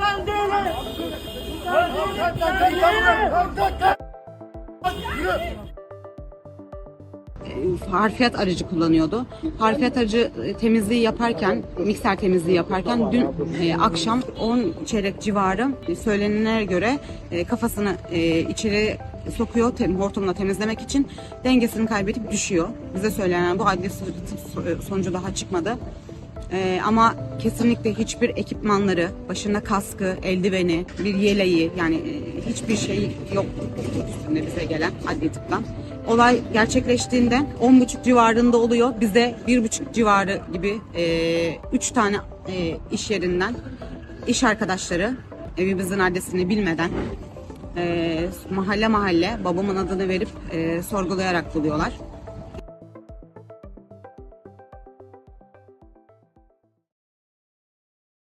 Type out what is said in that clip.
Ben değilim harfiyat aracı kullanıyordu. Harfiyat aracı e, temizliği yaparken, mikser temizliği yaparken dün e, akşam 10 çeyrek civarı e, söylenenlere göre e, kafasını e, içeri sokuyor tem, hortumla temizlemek için dengesini kaybedip düşüyor. Bize söylenen bu adli so- sonucu daha çıkmadı. E, ama kesinlikle hiçbir ekipmanları, başında kaskı, eldiveni, bir yeleği yani e, hiçbir şey yok üstünde bize gelen adli tıptan. Olay gerçekleştiğinde 10.30 civarında oluyor. Bize 1.30 civarı gibi 3 tane e, iş yerinden iş arkadaşları evimizin adresini bilmeden e, mahalle mahalle babamın adını verip e, sorgulayarak buluyorlar.